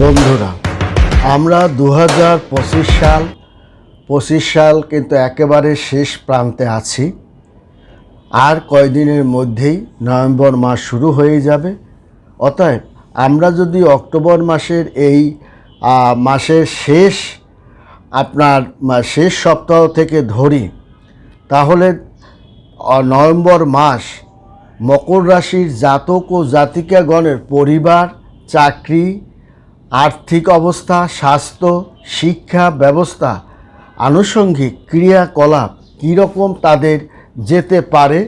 বন্ধুরা, আমরা দু হাজার পঁচিশ সাল পঁচিশ সাল কিন্তু একেবারে শেষ প্রান্তে আছি। আর কয়দিনের মধ্যেই নভেম্বর মাস শুরু হয়ে যাবে। অতএব আমরা যদি অক্টোবর মাসের এই মাসের শেষ, আপনার শেষ সপ্তাহ থেকে ধরি, তাহলে নভেম্বর মাস মকর রাশির জাতক ও জাতিকাগণের পরিবার, চাকরি আর্থিক অবস্থা, স্বাস্থ্য, শিক্ষা ব্যবস্থা, আনুষঙ্গিক ক্রিয়াকলাপ কীরকম তাদের যেতে পারে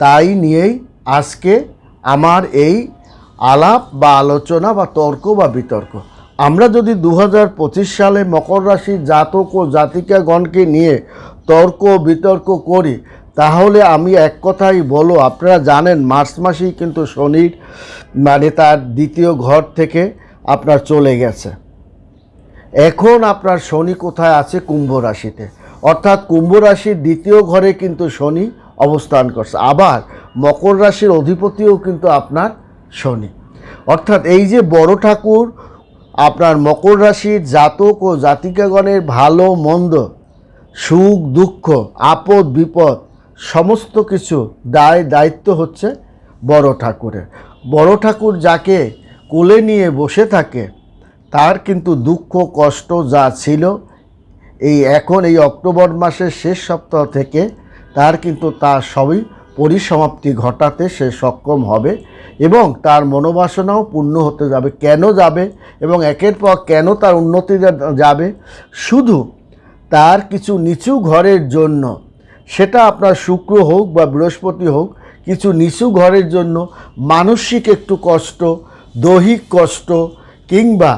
তাই নিয়েই আজকে আমার এই আলাপ বা আলোচনা বা তর্ক বা বিতর্ক। আমরা যদি দু হাজার পঁচিশ সালে মকর রাশির জাতক ও জাতিকাগণকে নিয়ে তর্ক বিতর্ক করি, তাহলে আমি এক কথাই বলো আপনারা জানেন মার্চ মাসেই কিন্তু শনির মানে তার দ্বিতীয় ঘর থেকে আপনার চলে গেছে। এখন আপনার শনি কোথায় আছে? কুম্ভ রাশিতে। অর্থাৎ কুম্ভ রাশির দ্বিতীয় ঘরে কিন্তু শনি অবস্থান করছে। আবার মকর রাশির অধিপতিও কিন্তু আপনার শনি। অর্থাৎ এই যে বড় ঠাকুর, আপনার মকর রাশির জাতক ও জাতিকাগণের ভালো, মন্দ, সুখ, দুঃখ, আপদ, বিপদ, সমস্ত কিছু দায়, দায়িত্ব হচ্ছে বড় ঠাকুরের। বড় ঠাকুর যাকে কোলে নিয়ে বসে থাকে, তার কিন্তু দুঃখ, কষ্ট যা ছিল, এই এখন এই অক্টোবর মাসের শেষ সপ্তাহ থেকে তার কিন্তু তার সবই পরিসমাপ্তি ঘটাতে সে সক্ষম হবে এবং তার মনোবাসনাও পূর্ণ হতে যাবে। কেন যাবে এবং একের পর কেন তার উন্নতি যাবে? শুধু তার কিছু নিচু ঘরের জন্য, সেটা আপনার শুক্র হোক বা বৃহস্পতি হোক, কিছু নিচু ঘরের জন্য মানসিক একটু কষ্ট দৈহিক কষ্ট কিংবা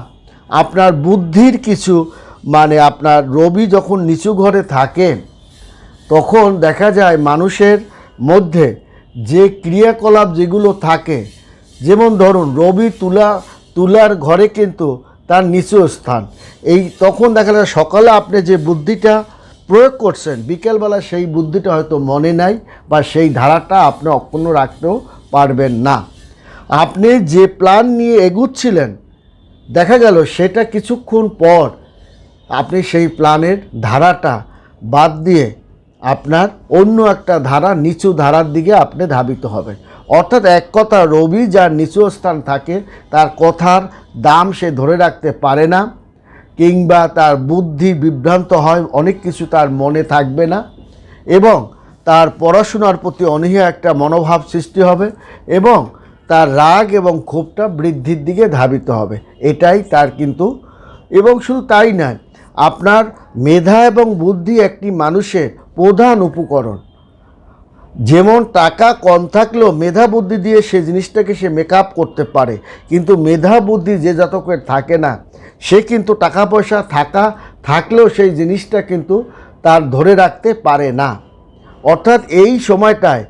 আপনার বুদ্ধির কিছু মানে আপনার রবি যখন নিচু ঘরে থাকে তখন দেখা যায় মানুষের মধ্যে যে ক্রিয়াকলাপ যেগুলো থাকে, যেমন ধরুন রবি তুলা, তুলার ঘরে কিন্তু তার নিচু স্থান। এই তখন দেখা যায় সকালে আপনি যে বুদ্ধিটা প্রয়োগ করছেন, বিকেলবেলা সেই বুদ্ধিটা হয়তো মনে নাই বা সেই ধারাটা আপনি অক্ষুণ্ণ রাখতেও পারবেন না। আপনি যে প্ল্যান নিয়ে এগুচ্ছিলেন, দেখা গেল সেটা কিছুক্ষণ পর আপনি সেই প্ল্যানের ধারাটা বাদ দিয়ে আপনার অন্য একটা ধারা নিচু ধারার দিকে আপনি ধাবিত হবেন। অর্থাৎ এক কথা, রবি যার নিচু স্থান থাকে, তার কথার দাম সে ধরে রাখতে পারে না, কিংবা তার বুদ্ধি বিভ্রান্ত হয়, অনেক কিছু তার মনে থাকবে না, এবং তার পড়াশোনার প্রতি অনীহা একটা মনোভাব সৃষ্টি হবে, এবং তার রাগ এবং ক্ষোভটা বৃদ্ধির দিকে ধাবিত হবে। এটাই তার কিন্তু এবং শুধু তাই নয়, আপনার মেধা এবং বুদ্ধি একটি মানুষের প্রধান উপকরণ। যেমন টাকা কম থাকলেও মেধা বুদ্ধি দিয়ে সে জিনিসটাকে সে মেকআপ করতে পারে, কিন্তু মেধা বুদ্ধি যে জাতকের থাকে না, সে কিন্তু টাকা পয়সা থাকা, থাকলেও সেই জিনিসটা কিন্তু তার ধরে রাখতে পারে না। অর্থাৎ এই সময়টায়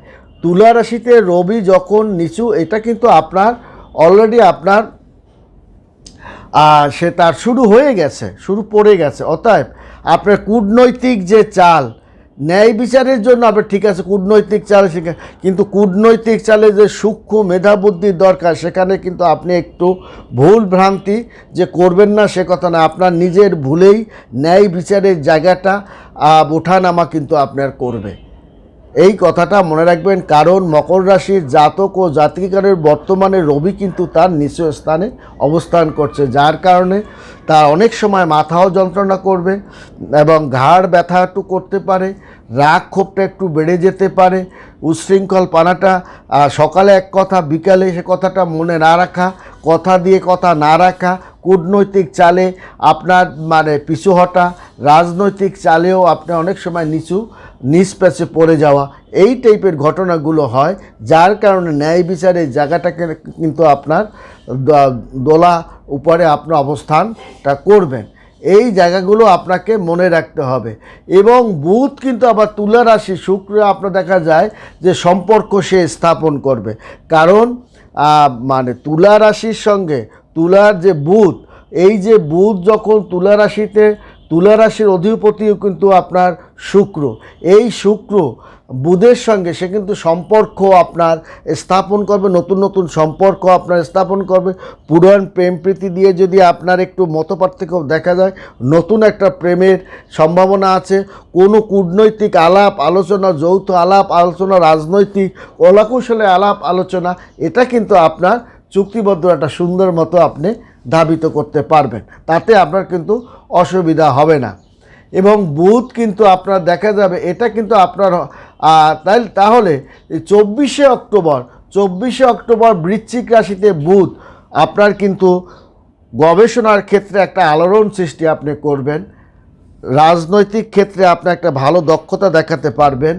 তুলা রাশিতে রবি যখন নিচু, এটা কিন্তু আপনার অলরেডি আপনার সে তার শুরু হয়ে গেছে, শুরু পড়ে গেছে। অতএব আপনার কূটনৈতিক যে চাল, ন্যায় বিচারের জন্য আপনার ঠিক আছে, কূটনৈতিক চাল সেখা- কিন্তু কূটনৈতিক চালে যে সূক্ষ্ম মেধাবুদ্ধির দরকার, সেখানে কিন্তু আপনি একটু ভুল ভ্রান্তি যে করবেন না, সে কথা না। আপনার নিজের ভুলেই ন্যায় বিচারের জায়গাটা ওঠানামা কিন্তু আপনার করবে। এই কথাটা মনে রাখবেন, কারণ মকর রাশির জাতক ও জাতিকারের বর্তমানে রবি কিন্তু তার নিচু স্থানে অবস্থান করছে, যার কারণে তার অনেক সময় মাথাও যন্ত্রণা করবে এবং ঘাড় ব্যথা একটু করতে পারে, রাগ ক্ষোভটা একটু বেড়ে যেতে পারে উচ্ছৃঙ্খল পানাটা সকালে এক কথা, বিকালে সে কথাটা মনে না রাখা, কথা দিয়ে কথা না রাখা, কূটনৈতিক চালে আপনার মানে পিছু হটা, রাজনৈতিক চালেও আপনি অনেক সময় নিচু নিচ প্যাচে পড়ে যাওয়া। এই টাইপের ঘটনাগুলো হয়, যার কারণে ন্যায় বিচারের জায়গাটাকে কিন্তু আপনার দোলা উপরে আপনার অবস্থানটা করবেন। এই জায়গাগুলো আপনাকে মনে রাখতে হবে। এবং বুধ কিন্তু আবার তুলা রাশি, শুক্র আপনার দেখা যায় যে সম্পর্ক সে স্থাপন করবে। কারণ মানে তুলা রাশির সঙ্গে তুলার যে বুধ, এই যে বুধ যখন তুলা রাশিতে তুলা রাশির অধিপতিও কিন্তু আপনার শুক্র। এই শুক্র বুধের সঙ্গে সে কিন্তু সম্পর্ক আপনার স্থাপন করবে, নতুন নতুন সম্পর্ক আপনার স্থাপন করবে। পুরাণ প্রেম প্রীতি দিয়ে যদি আপনার একটু মতপার্থক্য দেখা যায়, নতুন একটা প্রেমের সম্ভাবনা আছে। কোনো কূটনৈতিক আলাপ, আলোচনা, যৌথ আলাপ, আলোচনা, রাজনৈতিক কলাকৌশলে আলাপ, আলোচনা, এটা কিন্তু আপনার চুক্তিবদ্ধ একটা সুন্দর মতো আপনি ধাবিত করতে পারবেন। তাতে আপনার কিন্তু অসুবিধা হবে না। এবং বুধ কিন্তু আপনার দেখা যাবে, এটা কিন্তু আপনার তাই তাহলে চব্বিশে অক্টোবর চব্বিশে অক্টোবর বৃশ্চিক রাশিতে বুধ আপনার কিন্তু গবেষণার ক্ষেত্রে একটা আলোড়ন সৃষ্টি আপনি করবেন। রাজনৈতিক ক্ষেত্রে আপনি একটা ভালো দক্ষতা দেখাতে পারবেন।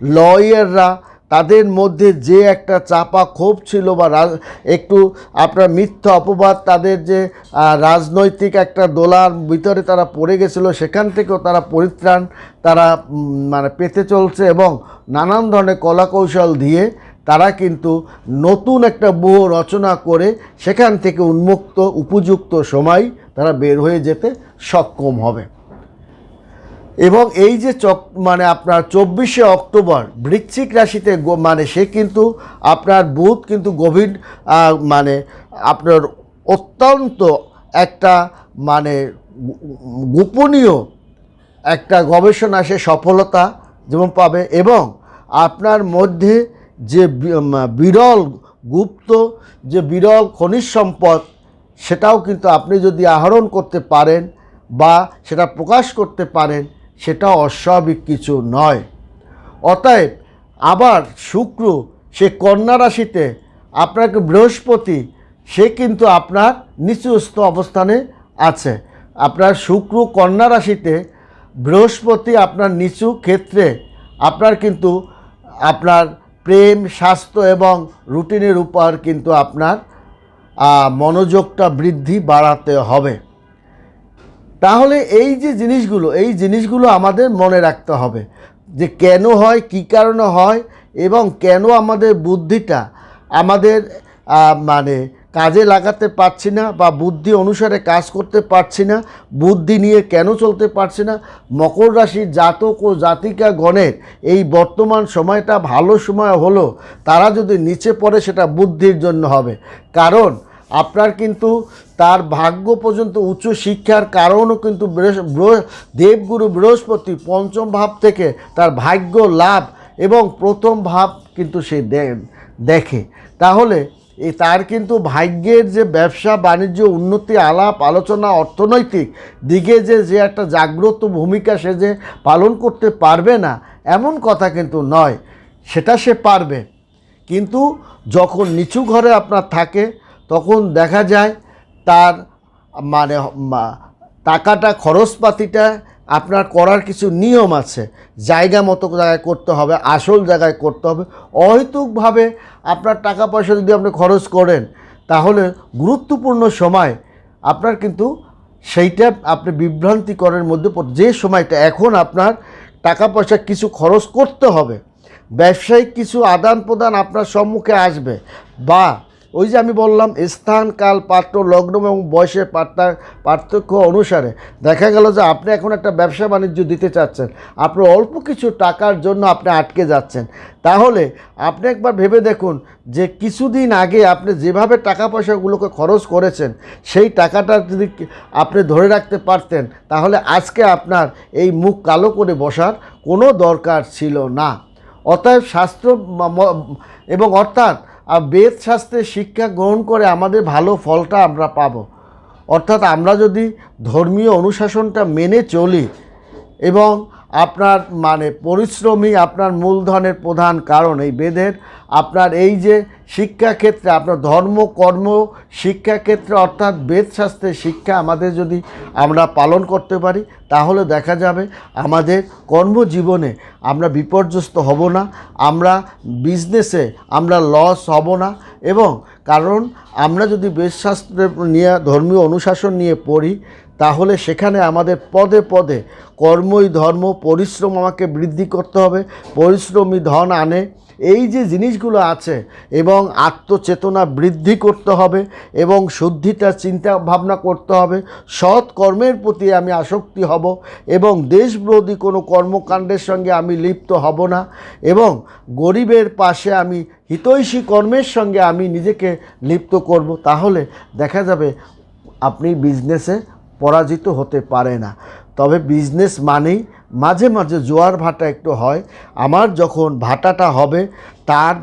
লয়াররা তাদের মধ্যে যে একটা চাপা ক্ষোভ ছিল বা একটু আপনার মিথ্যা অপবাদ, তাদের যে রাজনৈতিক একটা দোলার ভিতরে তারা পড়ে গেছিল, সেখান থেকেও তারা পরিত্রাণ তারা মানে পেতে চলছে এবং নানান ধরনের কলাকৌশল দিয়ে তারা কিন্তু নতুন একটা বউ রচনা করে সেখান থেকে উন্মুক্ত, উপযুক্ত সময় তারা বের হয়ে যেতে সক্ষম হবে। এবং এই যে চক মানে আপনার চব্বিশে অক্টোবর বৃশ্চিক রাশিতে মানে সে কিন্তু আপনার বুধ কিন্তু গভীর মানে আপনার অত্যন্ত একটা মানে গোপনীয় একটা গবেষণা সে সফলতা যেমন পাবে এবং আপনার মধ্যে যে বিরল গুপ্ত, যে বিরল খনিজ সম্পদ সেটাও কিন্তু আপনি যদি আহরণ করতে পারেন বা সেটা প্রকাশ করতে পারেন সেটা অস্বাভাবিক কিছু নয়। অতএব আবার শুক্র সে কন্যা রাশিতে আপনাকে বৃহস্পতি, সে কিন্তু আপনার নিচুস্থ অবস্থানে আছে। আপনার শুক্র কন্যা রাশিতে বৃহস্পতি আপনার নিচু ক্ষেত্রে। আপনার কিন্তু আপনার প্রেম, স্বাস্থ্য এবং রুটিনের উপর কিন্তু আপনার মনোযোগটা বৃদ্ধি বাড়াতে হবে। তাহলে এই যে জিনিসগুলো, এই জিনিসগুলো আমাদের মনে রাখতে হবে যে কেন হয়, কী কারণে হয় এবং কেন আমাদের বুদ্ধিটা আমাদের মানে কাজে লাগাতে পারছি না বা বুদ্ধি অনুসারে কাজ করতে পারছি না, বুদ্ধি নিয়ে কেন চলতে পারছি না, মকর রাশির জাতক ও জাতিকা গণের এই বর্তমান সময়টা ভালো সময় হলো, তারা যদি নিচে পড়ে সেটা বুদ্ধির জন্য হবে। কারণ আপনার কিন্তু তার ভাগ্য পর্যন্ত উচ্চ শিক্ষার কারণও কিন্তু দেবগুরু বৃহস্পতি পঞ্চম ভাব থেকে তার ভাগ্য লাভ এবং প্রথম ভাব কিন্তু সে দেখে। তাহলে এই তার কিন্তু ভাগ্যের যে ব্যবসা, বাণিজ্য, উন্নতি, আলাপ, আলোচনা, অর্থনৈতিক দিকে যে যে একটা জাগ্রত ভূমিকা সে যে পালন করতে পারবে না, এমন কথা কিন্তু নয়। সেটা সে পারবে। কিন্তু যখন নিচু ঘরে আপনার থাকে তখন দেখা যায় তার মানে টাকাটা, খরচপাতিটা আপনার করার কিছু নিয়ম আছে। জায়গা মতো জায়গায় করতে হবে, আসল জায়গায় করতে হবে। অহেতুকভাবে আপনার টাকা পয়সা যদি আপনি খরচ করেন, তাহলে গুরুত্বপূর্ণ সময় আপনার কিন্তু সেইটা আপনি বিভ্রান্তিকরের মধ্যে যে সময়টা এখন আপনার টাকা পয়সা কিছু খরচ করতে হবে, ব্যবসায়িক কিছু আদান প্রদান আপনার সম্মুখে আসবে বা ওই যে আমি বললাম, স্থান, কাল পাত্র লগ্ন এবং বয়সের পার্থা- পার্থক্য অনুসারে দেখা গেল যে আপনি এখন একটা ব্যবসা বাণিজ্য দিতে চাচ্ছেন। আপনার অল্প কিছু টাকার জন্য আপনি আটকে যাচ্ছেন। তাহলে আপনি একবার ভেবে দেখুন যে কিছুদিন আগে আপনি যেভাবে টাকা পয়সাগুলোকে খরচ করেছেন, সেই টাকাটা যদি আপনি ধরে রাখতে পারতেন, তাহলে আজকে আপনার এই মুখ কালো করে বসার কোনো দরকার ছিল না। অতএব শাস্ত্র এবং অর্থাৎ বেদ শাস্ত্রের শিক্ষা গ্রহণ করে আমাদের ভালো ফলটা আমরা পাব। অর্থাৎ আমরা যদি ধর্মীয় অনুশাসনটা মেনে চলি এবং আপনার মানে পরিশ্রমী আপনার মূলধনের প্রধান কারণ এই বেদের। আপনার এই যে শিক্ষাক্ষেত্রে, আপনার ধর্ম, কর্ম, শিক্ষাক্ষেত্রে অর্থাৎ বেদশাস্ত্রের শিক্ষা আমাদের যদি আমরা পালন করতে পারি, তাহলে দেখা যাবে আমাদের কর্মজীবনে আমরা বিপর্যস্ত হব না, আমরা বিজনেসে আমরা লস হব না এবং কারণ আমরা যদি বেদশাস্ত্র নিয়ে, ধর্মীয় অনুশাসন নিয়ে পড়ি তাহলে সেখানে আমাদের পদে পদে কর্মই ধর্ম, পরিশ্রম আমাকে বৃদ্ধি করতে হবে, পরিশ্রমী ধন আনে। এই যে জিনিসগুলো আছে এবং আত্মচেতনা বৃদ্ধি করতে হবে এবং শুদ্ধিটা চিন্তা ভাবনা করতে হবে, সৎ কর্মের প্রতি আমি আসক্তি হব এবং দেশবিরোধী কোনো কর্মকাণ্ডের সঙ্গে আমি লিপ্ত হব না এবং গরিবের পাশে আমি হিতৈষী কর্মের সঙ্গে আমি নিজেকে লিপ্ত করব। তাহলে দেখা যাবে আপনি বিজনেসে পরাজিত হতে পারে না। তবে বিজনেস মানেই মাঝে মাঝে জোয়ার ভাটা একটু হয়। আমার যখন ভাটাটা হবে, তার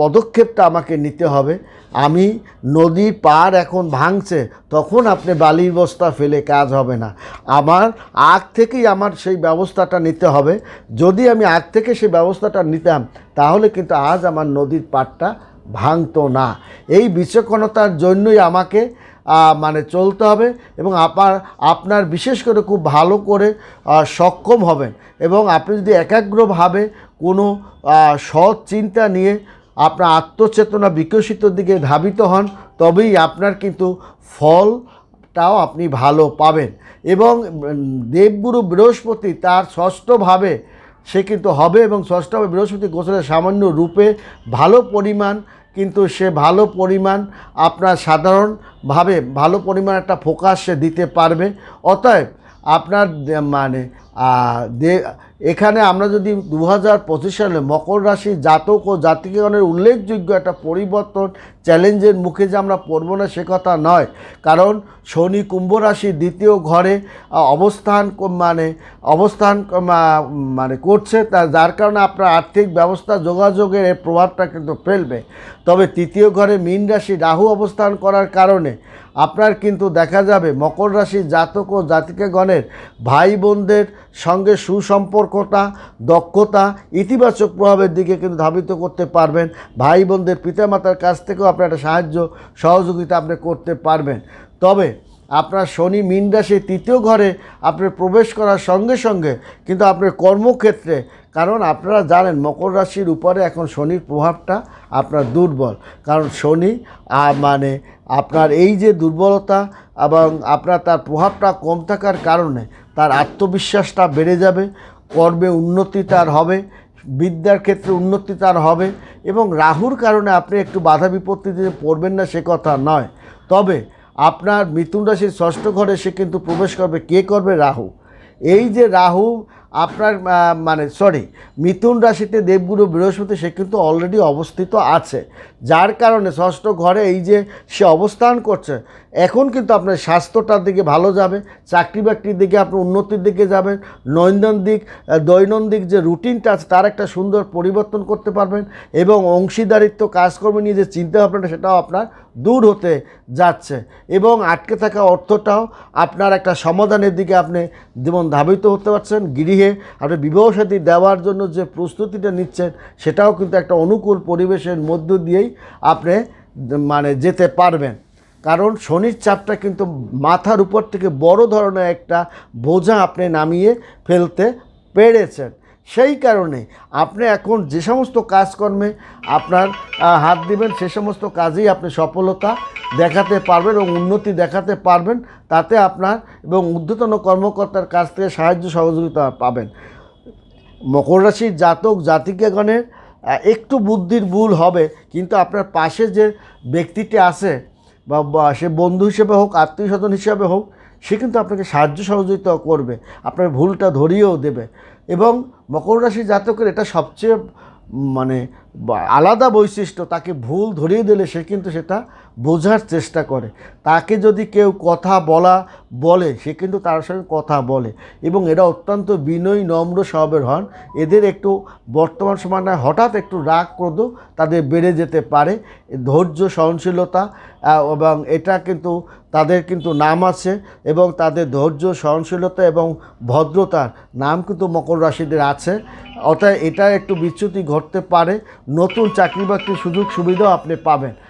পদক্ষেপটা আমাকে নিতে হবে। আমি নদীর পার এখন ভাঙছে, তখন আপনি বালির বস্তা ফেলে কাজ হবে না। আমার আগ থেকেই আমার সেই ব্যবস্থাটা নিতে হবে। যদি আমি আগ থেকে সেই ব্যবস্থাটা নিতাম, তাহলে কিন্তু আজ আমার নদীর পাড়টা ভাঙতো না। এই বিচক্ষণতার জন্যই আমাকে মানে চলতে হবে এবং আপনার আপনার বিশেষ করে খুব ভালো করে সক্ষম হবেন এবং আপনি যদি একাগ্রভাবে কোনো সৎ চিন্তা নিয়ে আপনার আত্মচেতনা বিকশিত দিকে ধাবিত হন, তবেই আপনার কিন্তু ফলটাও আপনি ভালো পাবেন এবং দেবগুরু বৃহস্পতি তার ষষ্ঠভাবে সে কিন্তু হবে এবং ষষ্ঠভাবে বৃহস্পতি গোচরের সামান্য রূপে ভালো পরিমাণ কিন্তু সে ভালো পরিমাণ আপনার সাধারণভাবে ভালো পরিমাণ একটা ফোকাস সে দিতে পারবে। অতএব আপনার মানে এখানে আমরা যদি দু হাজার পঁচিশ সালে মকর রাশি জাতক ও জাতিগণের উল্লেখযোগ্য একটা পরিবর্তন, চ্যালেঞ্জের মুখে যে আমরা পড়ব না, সে কথা নয়। কারণ শনি কুম্ভ রাশি দ্বিতীয় ঘরে অবস্থান মানে অবস্থান মানে করছে, তা যার কারণে আপনার আর্থিক ব্যবস্থা, যোগাযোগের প্রভাবটা কিন্তু ফেলবে। তবে তৃতীয় ঘরে মীন রাশি রাহু অবস্থান করার কারণে আপনার কিন্তু দেখা যাবে মকর রাশি জাতক ও জাতিকাগণের ভাই বোনদের সঙ্গে সুসম্পর্কতা, দক্ষতা, ইতিবাচক প্রভাবের দিকে কিন্তু ধাবিত করতে পারবেন। ভাই বোনদের পিতামাতার কাছ থেকেও আপনার একটা সাহায্য, সহযোগিতা আপনি করতে পারবেন। তবে আপনার শনি মীন রাশির তৃতীয় ঘরে আপনার প্রবেশ করার সঙ্গে সঙ্গে কিন্তু আপনার কর্মক্ষেত্রে, কারণ আপনারা জানেন মকর রাশির উপরে এখন শনির প্রভাবটা আপনার দুর্বল। কারণ শনি মানে আপনার এই যে দুর্বলতা এবং আপনার তার প্রভাবটা কম থাকার কারণে তার আত্মবিশ্বাসটা বেড়ে যাবে, কর্মে উন্নতি তার হবে, বিদ্যার ক্ষেত্রে উন্নতি তার হবে এবং রাহুর কারণে আপনি একটু বাধা বিপত্তিতে পড়বেন না সে কথা নয়। তবে আপনার মিথুন রাশির ষষ্ঠ ঘরে সে কিন্তু প্রবেশ করবে। কে করবে? রাহু। এই যে রাহু আপনার মানে সরি মিথুন রাশিতে দেবগুরু বৃহস্পতি, সে কিন্তু অলরেডি অবস্থিত আছে। যার কারণে ষষ্ঠ ঘরে এই যে সে অবস্থান করছে, এখন কিন্তু আপনার স্বাস্থ্যটার দিকে ভালো যাবে, চাকরি বাকরির দিকে আপনার উন্নতির দিকে যাবেন দৈনন্দিন দৈনন্দিন যে রুটিনটা আছে, তার একটা সুন্দর পরিবর্তন করতে পারবেন এবং অংশীদারিত্ব, কাজকর্ম নিয়ে যে চিন্তা ভাবনাটা সেটাও আপনার দূর হতে যাচ্ছে। এবং আটকে থাকা অর্থটাও আপনার একটা সমাধানের দিকে আপনি যেমন ধাবিত হতে পারছেন গৃহে আপনি বিবাহ সাথী দেওয়ার জন্য যে প্রস্তুতিটা নিচ্ছেন, সেটাও কিন্তু একটা অনুকূল পরিবেশের মধ্য দিয়েই আপনি মানে যেতে পারবেন। কারণ শনির চাপটা কিন্তু মাথার উপর থেকে বড় ধরনের একটা বোঝা আপনি নামিয়ে ফেলতে পেরেছেন। সেই কারণে আপনি এখন যে সমস্ত কাজকর্মে আপনার হাত দিবেন, সে সমস্ত কাজেই আপনি সফলতা দেখাতে পারবেন এবং উন্নতি দেখাতে পারবেন। তাতে আপনার এবং ঊর্ধ্বতন কর্মকর্তার কাছ থেকে সাহায্য সহযোগিতা পাবেন। মকর রাশির জাতক জাতিকাগণের একটু বুদ্ধির ভুল হবে, কিন্তু আপনার পাশে যে ব্যক্তিটি আছে বা সে বন্ধু হিসেবে হোক, আত্মীয় স্বজন হিসেবে হোক, সে কিন্তু আপনাকে সাহায্য সহযোগিতা করবে। আপনার ভুলটা ধরিয়েও দেবে। এবং মকর রাশি জাতকের এটা সবচেয়ে মানে আলাদা বৈশিষ্ট্য, তাকে ভুল ধরিয়ে দিলে সে কিন্তু সেটা বোঝার চেষ্টা করে। তাকে যদি কেউ কথা বলা বলে, সে কিন্তু তার সঙ্গে কথা বলে এবং এরা অত্যন্ত বিনয়ী, নম্র স্বভাবের হন। এদের একটু বর্তমান সময়ে হঠাৎ একটু রাগ ক্রোধ তাদের বেড়ে যেতে পারে। ধৈর্য, সহনশীলতা এবং এটা কিন্তু তাদের কিন্তু নাম আছে এবং তাদের ধৈর্য, সহনশীলতা এবং ভদ্রতার নাম কিন্তু মকর রাশিদের আছে। অর্থাৎ এটা একটু বিচ্যুতি ঘটতে পারে। নতুন চাকরি বাকরির সুযোগ সুবিধাও আপনি পাবেন।